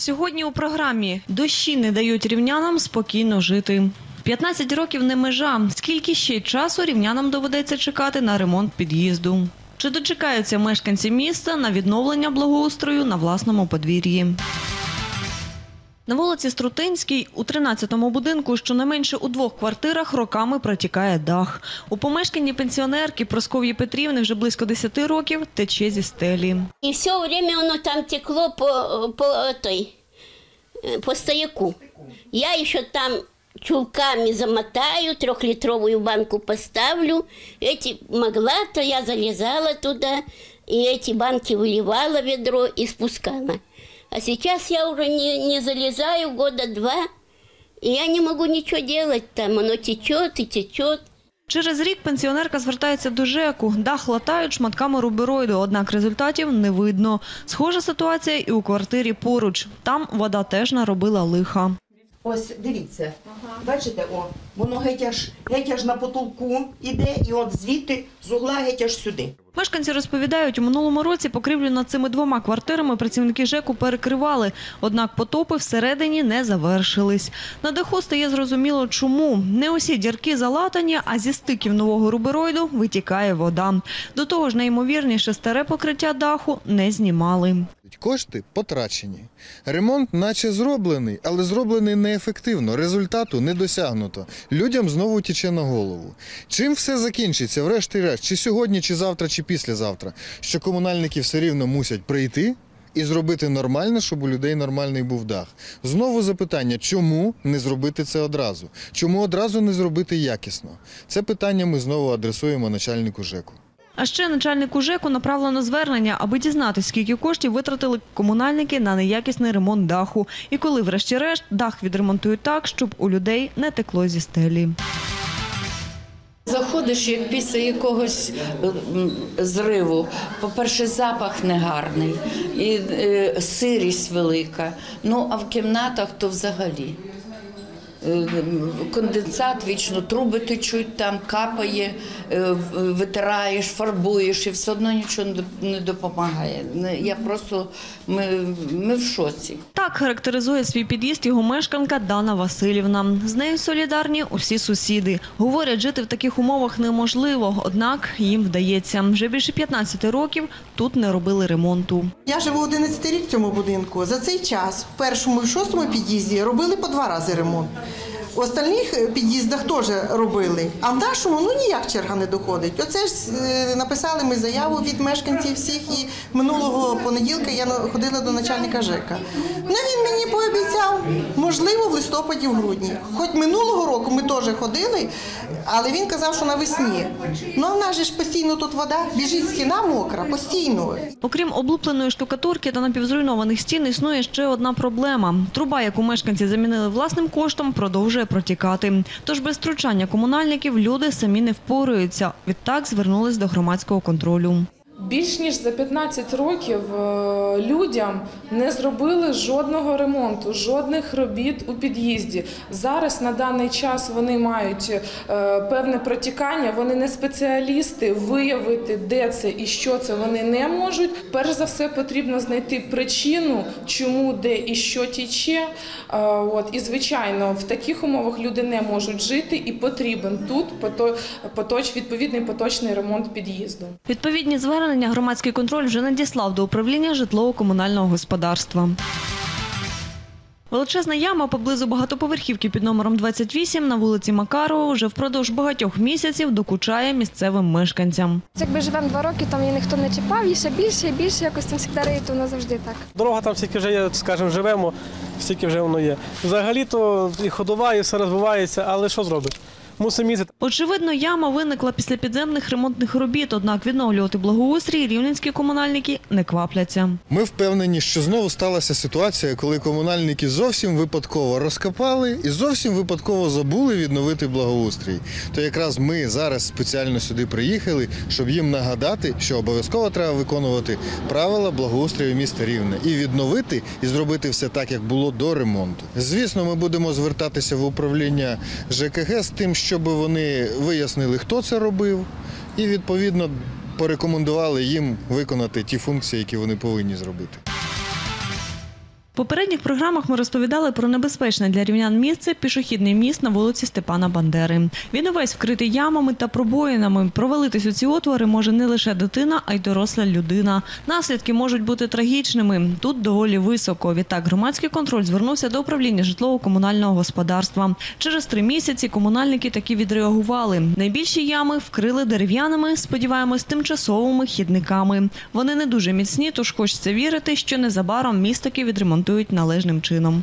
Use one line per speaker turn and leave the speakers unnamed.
Сьогодні у програмі дощі не дають рівнянам спокійно жити. 15 років не межа. Скільки ще часу рівнянам доведеться чекати на ремонт під'їзду? Чи дочекаються мешканці міста на відновлення благоустрою на власному подвір'ї? На вулиці Струтинській у 13-му будинку щонайменше у двох квартирах роками протікає дах. У помешканні пенсіонерки Просков'ї Петрівни вже близько 10 років тече зі стелі.
И все время оно там текло по, по этой, э, по стояку. Я еще там чулками замотаю, трехлитровую банку поставлю. Эти могла, то я залезала туда, и эти банки выливала в ведро и спускала. А сейчас я уже не, не залезаю года два, и я не могу ничего делать там. Оно течет и течет.
Через рік пенсіонерка звертається до ЖЕКу. Дах латають шматками рубероїду, однак результатів не видно. Схожа ситуація і у квартирі поруч. Там вода теж наробила лиха.
Ось дивіться, бачите, о, воно геть аж, геть аж на потолку іде, і от звідти з угла геть аж сюди.
Мешканці розповідають, у минулому році покрівлю над цими двома квартирами працівники ЖЕКу перекривали, однак потопи всередині не завершились. На даху стає зрозуміло чому. Не усі дірки залатані, а зі стиків нового рубероїду витікає вода. До того ж, найімовірніше старе покриття даху не знімали.
Кошти потрачені. Ремонт наче зроблений, але зроблений неефективно. Результату не досягнуто. Людям знову тіче на голову. Чим все закінчиться, врешті-решт, чи сьогодні, чи завтра, чи післязавтра, що комунальники все рівно мусять прийти і зробити нормально, щоб у людей нормальний був дах. Знову запитання, чому не зробити це одразу? Чому одразу не зробити якісно? Це питання ми знову адресуємо начальнику ЖЕКу.
А ще начальнику ЖЕКу направлено звернення, аби дізнатися, скільки коштів витратили комунальники на неякісний ремонт даху. І коли, врешті-решт, дах відремонтують так, щоб у людей не текло зі стелі.
Заходиш як після якогось зриву. По-перше, запах негарний і е, сирість велика. Ну а в кімнатах то взагалі. Е, Конденсат вічно труби течуть, там капає, е, витираєш, фарбуєш, і все одно нічого не допомагає. Я просто ми, ми в шоці.
Так характеризує свій під'їзд його мешканка Дана Васильівна. З нею солідарні усі сусіди. Говорять, жити в таких умовах неможливо, однак їм вдається. Вже більше 15 років тут не робили ремонту.
Я живу 11 рік в цьому будинку. За цей час в першому і шостому під'їзді робили по два рази ремонт. У остальних під'їздах теж робили, а в нашому ну ніяк черга не доходить. Оце ж е, написали ми заяву від мешканців всіх, і минулого понеділка я ходила до начальника ЖЕКа. Ну він мені пообіцяв, можливо, в листопаді, в грудні. Хоч минулого року ми теж ходили, але він казав, що навесні. Ну а в нас ж постійно тут вода, біжить стіна мокра, постійно.
Окрім облупленої штукатурки та напівзруйнованих стін, існує ще одна проблема. Труба, яку мешканці замінили власним коштом, продовжує протікати. Тож без втручання комунальників люди самі не впораються. Відтак звернулись до громадського контролю.
Більш ніж за 15 років е, людям не зробили жодного ремонту, жодних робіт у під'їзді. Зараз на даний час вони мають е, певне протікання. Вони не спеціалісти виявити, де це і що це вони не можуть. Перш за все потрібно знайти причину, чому, де і що тіче. Е, От і звичайно, в таких умовах люди не можуть жити, і потрібен тут поточ відповідний поточний ремонт під'їзду.
Відповідні звернення громадський контроль вже надіслав до управління житлово-комунального господарства. Величезна яма поблизу багатоповерхівки під номером 28 на вулиці Макарова вже впродовж багатьох місяців докучає місцевим мешканцям.
Якби живемо два роки, там її ніхто не чіпав, і ще більше і більше якось там завжди риють, воно завжди так.
Дорога там стільки вже є, скажімо, живемо, стільки вже воно є. Взагалі-то і ходова, і все розвивається, але що зробиш? Мусимо їздити.
Очевидно, яма виникла після підземних ремонтних робіт, однак відновлювати благоустрій рівненські комунальники не квапляться.
Ми впевнені, що знову сталася ситуація, коли комунальники зовсім випадково розкопали і зовсім випадково забули відновити благоустрій. То якраз ми зараз спеціально сюди приїхали, щоб їм нагадати, що обов'язково треба виконувати правила благоустрою міста Рівне і відновити і зробити все так, як було до ремонту. Звісно, ми будемо звертатися в управління ЖКГ з тим, щоб вони вияснили, хто це робив, і відповідно порекомендували їм виконати ті функції, які вони повинні зробити.
Попередніх програмах ми розповідали про небезпечне для рівнян місце пішохідний міст на вулиці Степана Бандери. Він увесь вкритий ямами та пробоїнами. Провалитись у ці отвори може не лише дитина, а й доросла людина. Наслідки можуть бути трагічними. Тут доволі високо. Відтак громадський контроль звернувся до управління житлово-комунального господарства. Через три місяці комунальники таки відреагували. Найбільші ями вкрили дерев'яними, сподіваємось, тимчасовими хідниками. Вони не дуже міцні, тож хочеться вірити, що незабаром міст таки відремонтують належним чином.